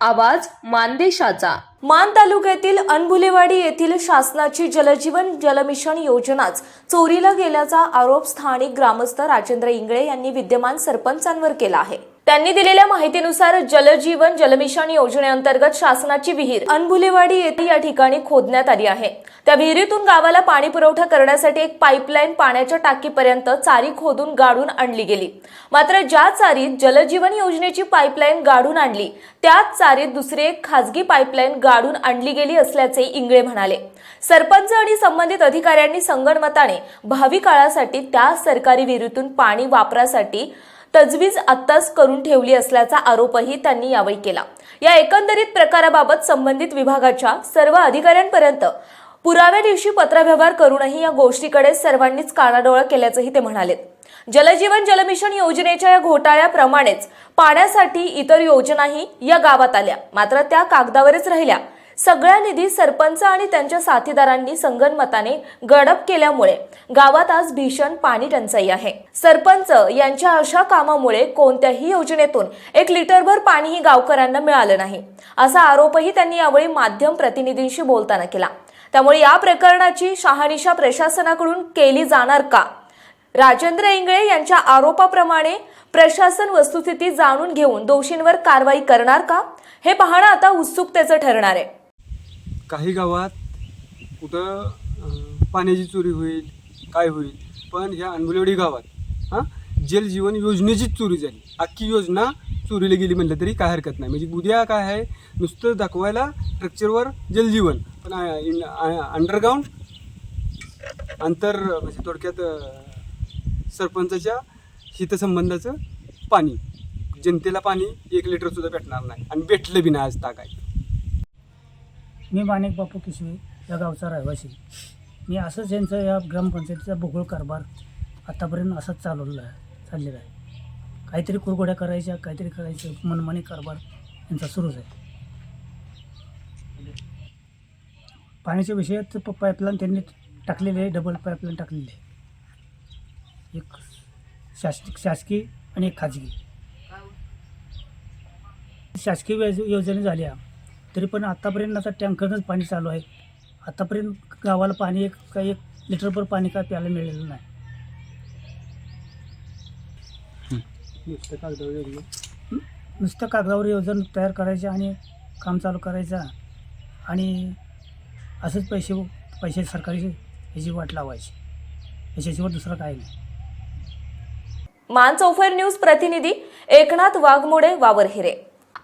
आवाज मानदेशाचा. मान तालुक्यातील अनभुलेवाडी येथील शासनाची जलजीवन जलमिशन योजनाच चोरीला गेल्याचा आरोप स्थानिक ग्रामस्थ राजेंद्र इंगळे यांनी विद्यमान सरपंचांवर केला आहे. त्यांनी दिलेल्या माहितीनुसार जलजीवन जलमिशन योजनेअंतर्गत शासनाची विहीर अनभुलेवाडी येथे या ठिकाणी खोदण्यात आली आहे. त्या विहिरीतून गावाला पाणी पुरवठा करण्यासाठी एक पाईपलाईन पाण्याच्या टाकीपर्यंत चारी खोदून गाडून आणली गेली. मात्र ज्या चारीत जलजीवन योजनेची पाईपलाईन गाडून आणली त्याच चारीत दुसरी एक खासगी पाईपलाईन गाडून आणली गेली असल्याचे इंगळे म्हणाले. सरपंच आणि संबंधित अधिकाऱ्यांनी संगणमताने भावी काळासाठी त्या सरकारी विहिरीतून पाणी वापरासाठी तजवीज आत्ताच करून ठेवली असल्याचा आरोपही त्यांनी यावेळी केला. या एकंदरीत प्रकाराबाबत संबंधित विभागाच्या सर्व अधिकाऱ्यांपर्यंत पुराव्या दिवशी पत्रव्यवहार करूनही या गोष्टीकडे सर्वांनीच कानाडोळा केल्याचंही ते म्हणाले. जलजीवन जलमिशन योजनेच्या या घोटाळ्याप्रमाणेच पाण्यासाठी इतर योजनाही या गावात आल्या. मात्र त्या कागदावरच राहिल्या. सगळ्या निधी सरपंच आणि त्यांच्या साथीदारांनी संगनमताने गडप केल्यामुळे गावात आज भीषण पाणी टंचाई आहे. सरपंच यांच्या अशा कामामुळे कोणत्याही योजनेतून एक लिटरभर पाणीही गावकऱ्यांना मिळालं नाही असा आरोपही त्यांनी यावेळी माध्यम प्रतिनिधींशी बोलताना केला. त्यामुळे या प्रकरणाची शहानिशा प्रशासनाकडून केली जाणार का? राजेंद्र इंगळे यांच्या आरोपाप्रमाणे प्रशासन वस्तुस्थिती जाणून घेऊन दोषींवर कारवाई करणार का? हे पाहणं आता उत्सुकतेचं ठरणार आहे. काही गावात कुठं पाण्याची चोरी होईल काय होईल पण ह्या अनबुलेवाडी गावात हां जल जीवन योजनेचीच चोरी झाली. अख्खी योजना चोरीला गेली म्हटलं तरी काय हरकत नाही. म्हणजे उद्या काय आहे नुसतं दाखवायला स्ट्रक्चरवर जलजीवन पण अंडरग्राऊंड अंतर म्हणजे थोडक्यात सरपंचाच्या हितसंबंधाचं पाणी. जनतेला पाणी एक लिटरसुद्धा भेटणार नाही. आणि भेटलं बी नाही आज आहे मी माणिक बापू किशवी या गावचा रहिवासी. मी असंच यांचं या ग्रामपंचायतीचा भूगोल कारभार आत्तापर्यंत असाच चालवलेला आहे चाललेला आहे. काहीतरी कुरघोड्या करायच्या काहीतरी करायचं मनमानी कारभार यांचा सुरूच आहे. पाण्याच्या विषयात प पाईपलाईन त्यांनी टाकलेली आहे डबल पाईपलाईन टाकलेली आहे. एक शास शासकीय आणि एक खाजगी. शासकीय योज- योजना झाल्या. तरी पण आत्तापर्यंत आता टँकरनंच पाणी चालू आहे. आत्तापर्यंत गावाला पाणी एक काही एक लिटरभर पाणी काय प्यायला मिळालेलं नाही. नुसतं कागदावर योजना. नुसतं कागदावर योजना तयार करायच्या आणि काम चालू करायचं आणि असंच पैसे पैसे सरकारी ह्याची वाट लावायची. याच्याशिवाय दुसरं काही नाही. मान चौफेर न्यूज प्रतिनिधी एकनाथ वाघमोडे वावरहिरे.